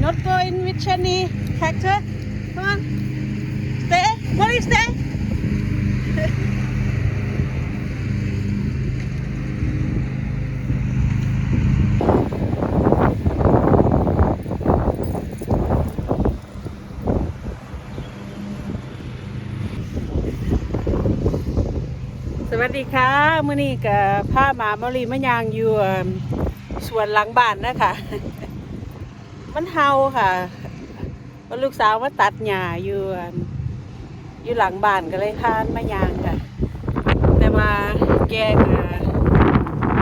not go in with Shani tractor come on stay Molly stay สวัสดีค่ะมื่อนี้กับผ้าหมามอลีมะยางอยู่อั่นส วนหลังบ้านนะคะ มันเฮาค่ะว่าลูกสาวมาตัดหญ้าอยู่อั่นอยู่หลังบ้านก็เลยพานมะยางค่ะ แต่มาแกก็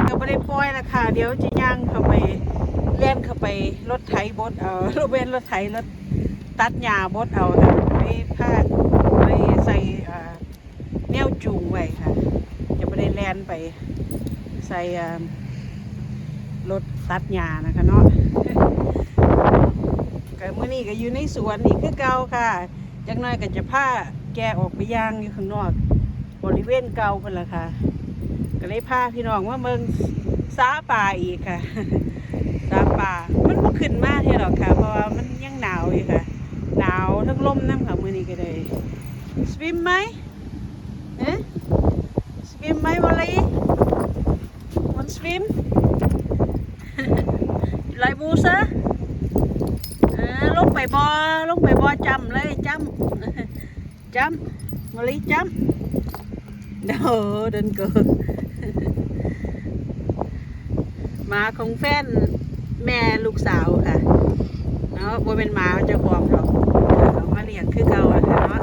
ก็ไม่ได้ปล่อยละค่ะ เดี๋ยวจะย่างเข้าไปเล่นเข้าไปรถไถบดเอารถเวนรถไถรถตัดหญ้าบดเอาค่ไม่พลาดไม่ใส่แนวจูงไว้ค่ะ จะไม่ได้แล่นไปใส่ รถตัดหญ้านะคะเนาะก็มื่อนี้ก็อยู่ในสวนนี่คือเก่าค่ะจักหน้อยก็จะพาแกออกไปย่างอยู่ข้างนอก บริเวณเก่าเพิ่นล่ะค่ะ ก็เลยพาพี่น้องว่าเมืองสาป่าอีกค่ะสาป่ามันบ่ขึ้นมาเท่าหรอกค่ะ เพราะว่ามันยังหนาวอยู่ค่ะ หนาวทั้งลมน้ำค่ะมื้อนี้ก็เลยสวิมไหม Eh? Swim my Molly? Want swim? you like water? เออล ลายบูซะลงไปบอลงไปบอจำเลยจำจำมอลีจำเดอเดินเกินมาของแฟนแม่ลูกสาวค่ะเนาะบ่เป็นหมาเจ้าของหรอกเอามาเลี้ยงคือเก่าอะค่ะเนาะ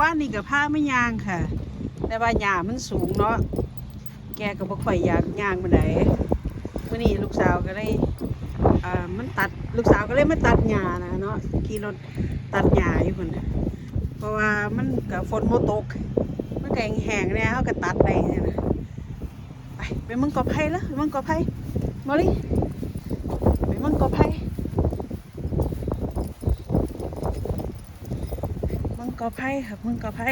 บ้านนี่กับผ้าไม่ยางค่ะ แต่ว่าหญ้ามันสูงเนาะ แกก็บ่ค่อยอยากย่างมาไหนมื่อนี้ลูกสาวก็เลยอ่ามันตัดลูกสาวก็เลยมาตัดหญ้านะเนาะขี่รถตัดหญ้าอยู่คนน่ะเพราะว่ามันกับฝนโมตก มันก็แห้งๆเนี่ยเขาก็ตัดได้เนี่ยนะไปไปมึงกอไผ่ละไปมึงกอไผ่มอลี่ไปมึงกอไผ่มังกรไผ่ครับมังกรไผ่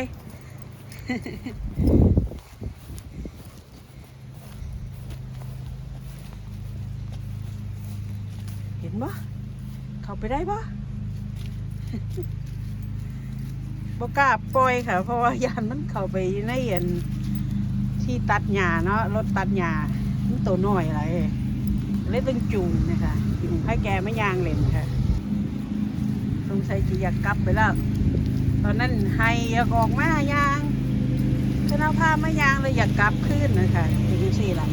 เห็น บ่เข้าไปได้บ่บ่กล้าปล่อยค่ะ เพราะว่ายานมันเข้าไปในอันที่ตัดหญ้าเนาะรถตัดหญ้ามันตัวน้อยอะไรเลยต้องจูงนะคะจูงให้แกไม่ยางเล่นค่ะสงสัยจะอยากกลับไปแล้วตอนนั้นให้อยากออกมายางชนะภาพมายางเลยอยากกลับขึ้นนะคะถึงสี่ละ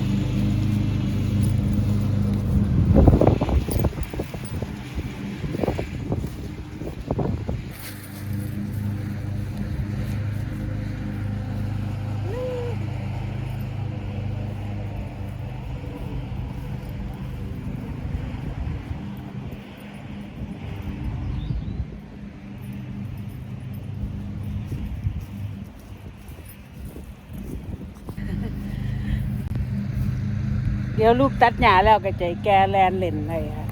เดี๋ยวลูกตัดหญ้าแล้วก็ใจแกแลนเล่นเลยค่ะ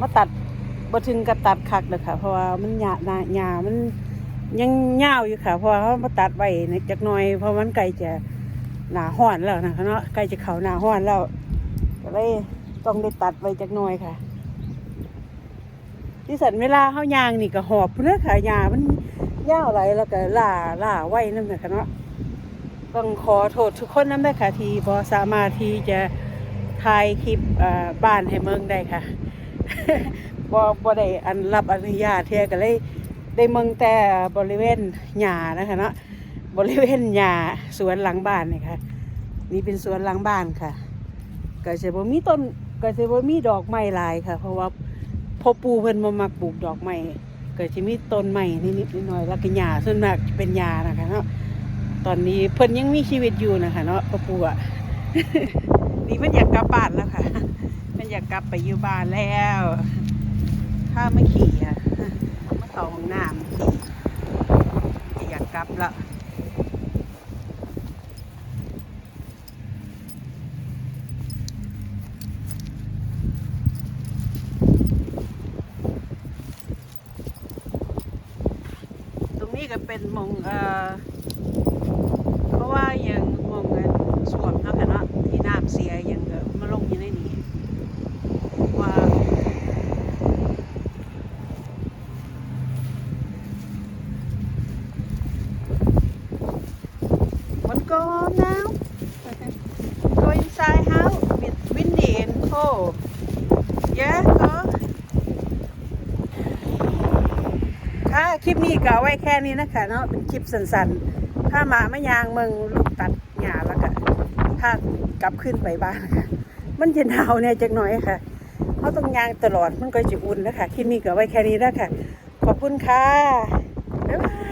มาตัดบ่ถึงกับตัดคักเลยค่ะ เพราะว่ามันหญ้าหน้าหญ้ามันยังยาวอยู่ค่ะ เพราะว่าเขามาตัดไว้ในจักหน่อย เพราะมันใกลจะหนาห้อนแล้วนะคะเนาะใกล้จะเขาหนาห้อนแล้วก็เลยต้องได้ตัดไว้จักหน่อยค่ะ ที่สันเวลาเขายางนี่ก็หอบเพื่อค่ะยามันยาวไหลแล้วก็ล่าล่าไว้นั่นแหละค่ะเนาะ ต้องขอโทษทุกคนนั่นได้ค่ะ ที่บอสามารถที่จะถ่ายคลิปบ้านให้เมืองได้ค่ะบอบอได้อันรับอนุญาตเทียก็เลยได้เมืองแต่บริเวณหญ้านะคะเนาะบริเวณหญ้าสวนหลังบ้านนี่ค่ะ นี่เป็นสวนหลังบ้านค่ะ ก็จะบ่มีต้นก็จะบ่มีดอกไม้ลายค่ะ เพราะว่าพ่อปู่เพิ่นบ่มักปลูกดอกไม้ก็จะมีต้นไม้นิดๆหน่อยๆแล้วก็หญ้าส่วนมากเป็นหญ้านะคะเนาะ ตอนนี้เพิ่นยังมีชีวิตอยู่นะคะเนาะพ่อปู่อะนี่มันอยากกลับบ้านแล้วค่ะ มันอยากกลับไปอยู่บ้านแล้วถ้าไม่ขี่อะมาเข้าห้องน้ำขี่อยากกลับล้วตรงนี้ก็เป็นมองเอ่อำเสียอย่างเดมมาลงอยู่ในนี้ว่าวันก่อน now go inside house with windy and cold yeah ค่ะคลิปนี้ก็ไว้แค่นี้นะคะเนาะเป็นคลิปสั้นๆ ถ้ามาไม่ยางเมืองลูกตัดหญ้าแล้วก็ ถ้ากลับขึ้นไปบ้านค่ะ มันจะหนาวเนี่ยจักหน่อยค่ะเขาต้องยางตลอดมันก็จะอุ่นนะคะคลิปนี้ก็ไว้แค่นี้แล้วค่ะ ขอบคุณค่ะบ๊ายบาย